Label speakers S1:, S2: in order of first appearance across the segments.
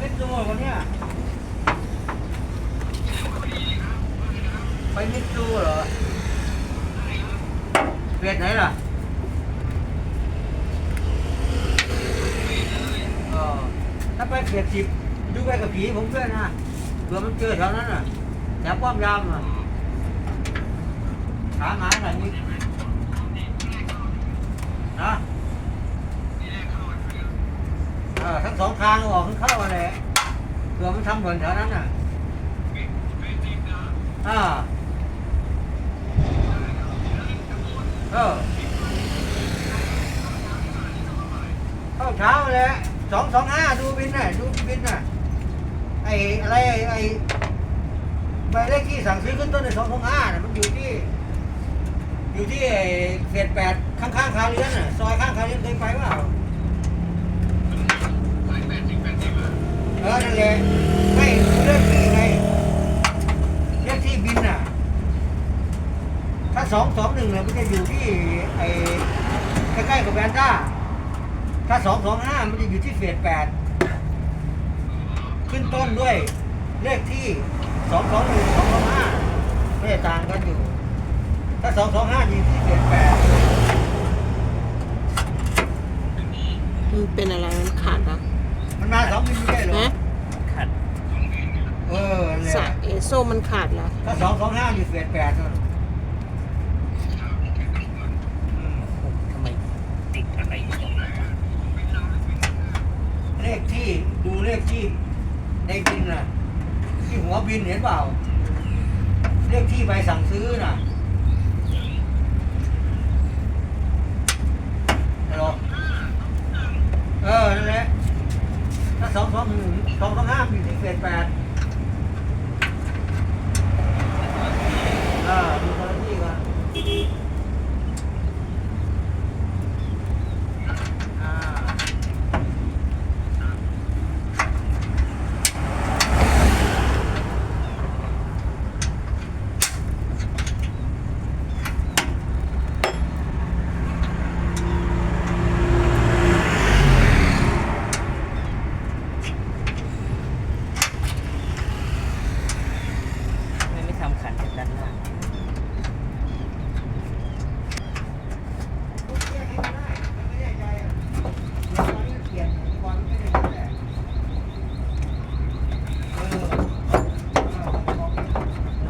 S1: มิดซูคนเนี้ยไปมิดซูเหรอเปลี่ยนไหนล่ะเออถ้าไปเปลี่ยนสิบดูไปกับผีผมด้วยนะเผื่อมันเจอแถวนั้นน่ะแถวป้อมยามน่ะถามหาหน่อยนี่นะ เออทั้งสองทางออกทั้งเข้าอะไรเผื่อมันทำเหมือนแถวนั้นน่ะอ่าเออเข้าเช้าเลยสองสองห้าดูบินน่ะดูบินน่ะไอ้อะไรไอ้ไอ้ใบเลขที่สั่งซื้อขึ้นต้นในสองสองห้าน่ะมันอยู่ที่ อยู่ที่ไอ้เขตแปดข้างๆคาเรือนน่ะซอยข้างคาเรือนเคยไปเปล่าเออ นั่นแหละไม่เรื่องที่ไงเรื่องที่บินน่ะ ถ้าสองสองหนึ่งเนี่ยมันจะอยู่ที่ไอ้ใกล้ๆกับแวนด้าถ้าสองสองห้ามันจะอยู่ที่เฟสแปดขึ้นต้นด้วยเลขที่สองสองหนึ่งสองสองห้าไม่ได้ต่างกันอยู่ ถ้าสองสองห้าอยู่ที่เฟสแปด
S2: มันเป็นอะไรมันขาดเหรอ
S1: มันมาสองบินไม่ใช่เหรอ
S2: ฮะ
S3: ขัด
S1: เออเนี่ย
S2: สายเอโซมันขาดเหรอ
S1: ถ้าสองสองห้าอยู่เฟสแปดน่ะอืม
S3: ทำไมติดอะไรอยู่ตรงนั้นวะ
S1: เลขที่ดูเลขที่ในบินน่ะ ที่หัวบินเห็นเปล่า เลขที่ใบสั่งซื้อน่ะฮัลโหลเออนั่นแหละถ้าสองสองหนึ่งสองสองห้าอยู่ที่เฟสแปดอ่าดูคนละที่กันอ่า
S3: ทำไมไม่ทำขั ดจากด้านล่าง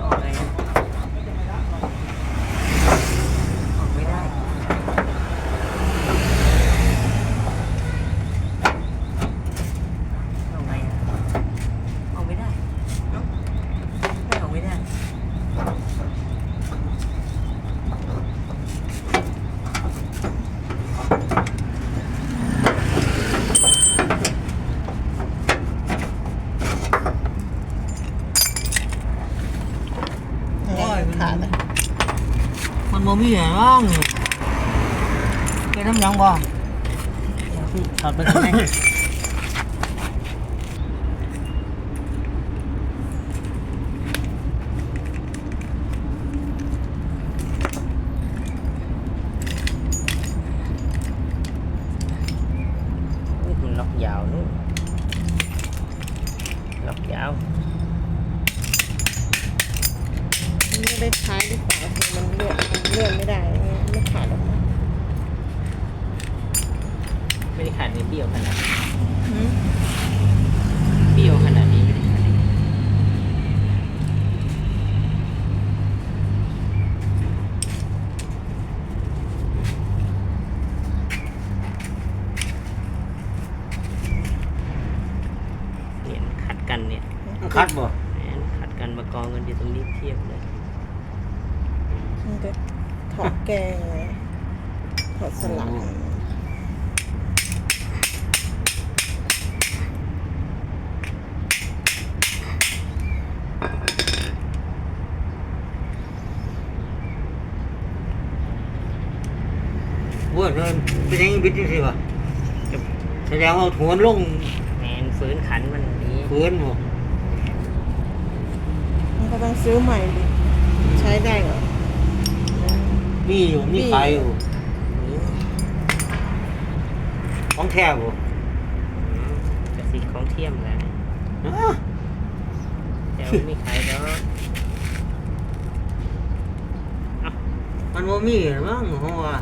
S3: ออกไงอะออกไม่ได้ ออกไงอะออกไม่ได้เอ้าไม่ออกไม่ได้
S1: โอ้ย
S2: ขาดเหรอ
S1: มันบ่มีอย่างบ้างแกน้ำยังบ่
S3: เดี๋ยวพี่ถอด ไปก่อนไหมนี่คุณล็อกยาวนู่นล็อกยาว
S2: มันไม่ได้ใช้หรือเปล่าคือมันเลื่อนมันเลื่อนไม่ได้ไม่ขาดหรอกนะ
S3: ไม่ได้ขาดในเบี้ยวขนาด
S2: หืม
S3: เบี้ยวขนาดนี้ไม่ได้ขาดเนี่ยขัดกันเนี่ย
S1: คัดบ่
S3: แหมขัดกันมากองกันอยู่ตรงนี้เทียบเลย
S2: มันจะถอดแกงไงถอดสลัก
S1: เว้ยมันเป็นอยังนี้บิดจังซี่บ่แสดงว่าถวนลง
S3: แมนฟื้นขันมันนี้
S1: พื้นบ่
S2: มันก็ต้องซื้อใหม่ดิใช้ได้เหรอ
S1: มีอยู่มีขายอยู่ของแท้บ่
S3: กระสิของเทียมแล้วแต่ว่มีขายแล้ว
S1: มันบ่มีมั้งเพราะว่า